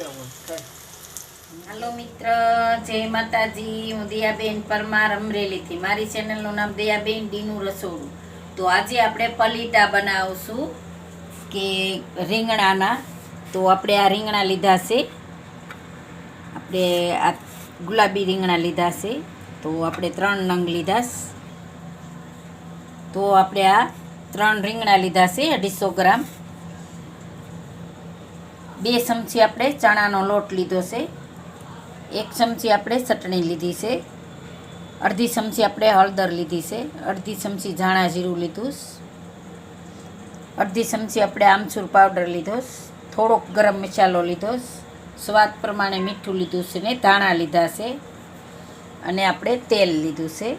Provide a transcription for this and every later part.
આવો. હાલો મિત્ર, જય માતાજી. હું દયાબેન પરમાર અમરેલીથી. મારી ચેનલનું નામ દયાબેન ડીનું રસોડું. તો આજે આપણે પલીટા બનાવશું કે રીંગણાના. તો આપણે આ રીંગણા લીધા છે. આપણે આ ગુલાબી રીંગણા લીધા છે. તો આપણે ત્રણ નંગ લીધા તો આપણે આ ત્રણ રીંગણા લીધા છે, અઢીસો ગ્રામ. બે ચમચી આપણે ચણાનો લોટ લીધો છે. એક ચમચી આપણે ચટણી લીધી છે. અડધી ચમચી આપણે હળદર લીધી છે. અડધી ચમચી ધાણા જીરું લીધું. અડધી ચમચી આપણે આમચૂર પાવડર લીધો થોડોક ગરમ મસાલો લીધો સ્વાદ પ્રમાણે મીઠું લીધું છે ને ધાણા લીધા છે. અને આપણે તેલ લીધું છે.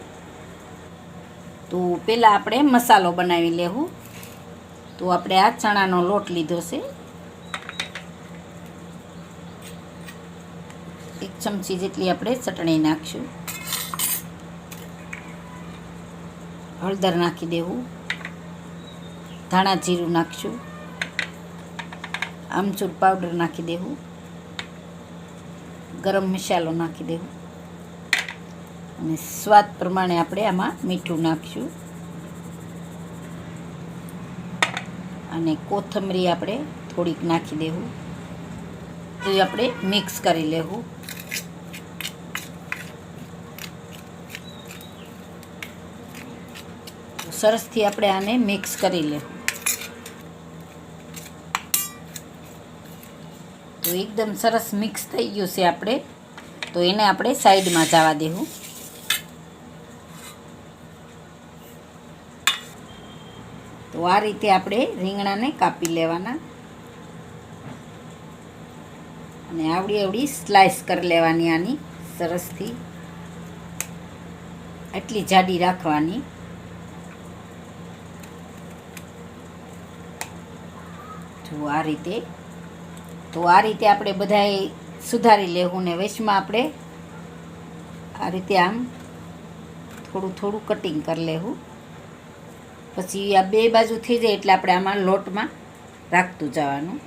તો પહેલાં આપણે મસાલો બનાવી લેવું. તો આપણે આ ચણાનો લોટ લીધો છે. ચમચી જેટલી આપણે ચટણી નાખશું. હળદર નાખી દેવું. ધાણા જીરું નાખશું. આમચૂર પાવડર નાખી દેવું. ગરમ મસાલો નાખી દેવું. અને સ્વાદ પ્રમાણે આપણે આમાં મીઠું નાખશું. અને કોથમરી આપણે થોડીક નાખી દેવું. તો આપણે મિક્સ કરી લેવું. સરસથી આપણે આને મિક્સ કરી લેવું તો એકદમ સરસ મિક્સ થઈ ગયું છે આપણે. તો એને આપણે સાઈડમાં જવા દેવું. તો આ રીતે આપણે રીંગણાને કાપી લેવાના. અને આવડી આવડી સ્લાઈસ કરી લેવાની આની સરસથી. આટલી જાડી રાખવાની. જો આ રીતે. તો આ રીતે આપણે બધાએ સુધારી લેવું ને વેચમાં આપણે આ રીતે આમ થોડું થોડું કટિંગ કરી લેવું પછી આ બે બાજુ થઈ જાય એટલે આપણે આમાં લોટમાં રાખતું જવાનું.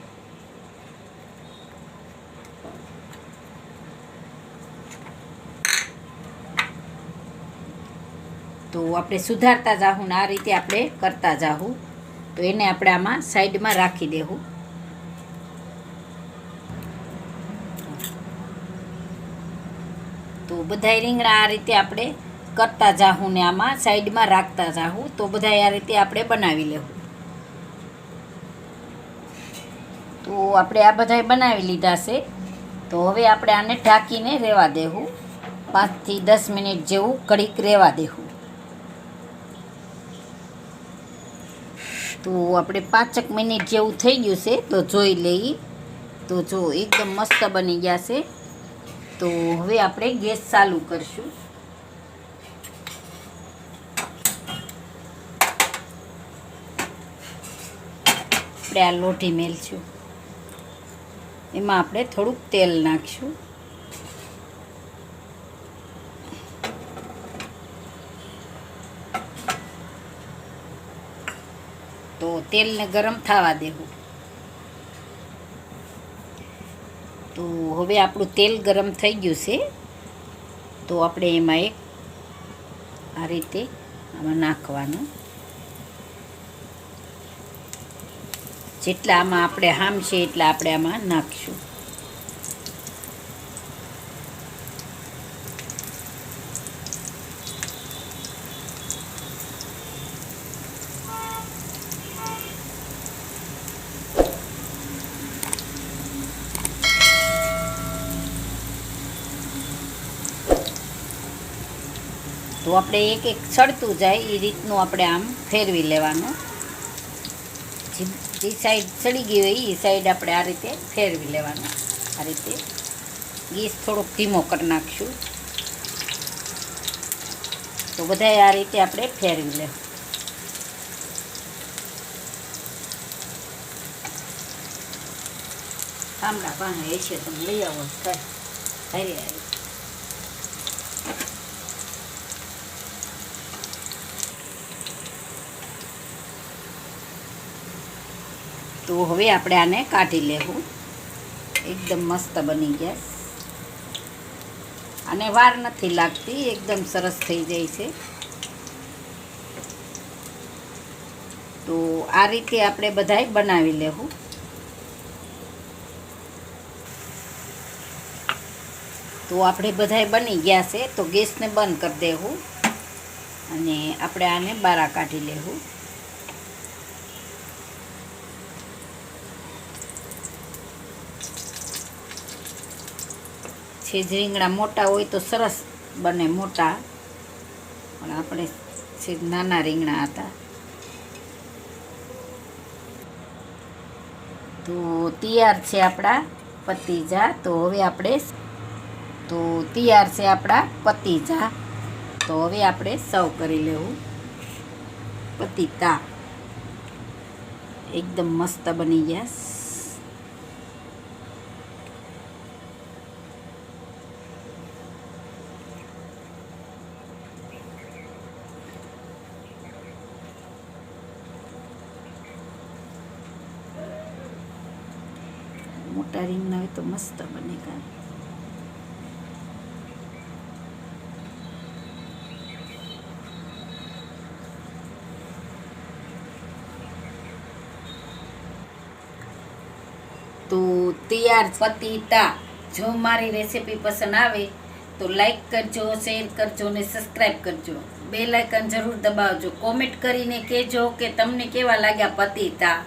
તો આપણે સુધારતા જાહું ને આ રીતે આપણે કરતા જાહું. તો એને આપણે આમાં સાઈડમાં રાખી દેવું. તો બધાય રીંગણા આ રીતે આપણે કરતા જાહું ને આમાં સાઈડમાં રાખતા જાહું, તો બધાય આ રીતે આપણે બનાવી લેવું. તો આપણે આ બધા બનાવી લીધા છે. તો હવે આપણે આને ઢાંકીને રહેવા દેવું પાંચથી દસ મિનિટ જેવું કડીક રહેવા દેવું તો આપણે પાંચક મિનિટ જેવું થઈ ગયું છે, તો જોઈ લઈએ. તો જો એકદમ મસ્ત બની ગયા છે. તો હવે આપણે ગેસ ચાલુ કરશું. આપણે આ લોઢી મેલશું. એમાં આપણે થોડુંક તેલ નાખશું. તો તેલને ગરમ થવા દેવું. તો હવે આપણું તેલ ગરમ થઈ ગયું છે. તો આપણે એમાં એક આ રીતે આમાં નાખવાનું. જેટલા આમાં આપણે હામશે એટલા આપણે આમાં નાખશું. તો આપણે એક એક સડતું જાય એ રીતનું આપણે આમ ફેરવી લેવાનું. જે સાઈડ સડી ગઈ હોય એ સાઈડ આપણે આ રીતે ફેરવી લેવાનું. આ રીતે ગેસ થોડોક ધીમો કરી નાખશું. તો બધાય આ રીતે આપણે ફેરવી લેવું. પાસે એ છે તમે લઈ આવો, થાય. હારી. તો હવે આપણે આને કાઢી લેવું. એકદમ મસ્ત બની ગયા. અને વાર નથી લાગતી, એકદમ સરસ થઈ જાય છે. તો આ રીતે આપણે બધાય બનાવી લેવું. તો આપણે બધાય બની ગયા છે, તો ગેસને બંધ કરી દેવું. અને આપણે આને બારા કાઢી લેવું. છે, જ રીંગણા મોટા હોય તો સરસ બને મોટા. પણ આપણે છે નાના રીંગણા હતા. તો તૈયાર છે આપણા પતિજા તો હવે આપણે તો તૈયાર છે આપણા પતિજા તો હવે આપણે સર્વ કરી લેવું. પતિતા. એકદમ મસ્ત બની ગયા. મોટા રીંગણા હોય તો મસ્ત બને કાં તો તૈયાર પતિતા જો મારી રેસીપી પસંદ આવે, તો લાઈક કરજો શેર કરજો ને સબસ્ક્રાઈબ કરજો. બે લાઇકન જરૂર દબાવજો. કોમેન્ટ કરીને કહેજો કે તમને કેવા લાગ્યા પતીતા.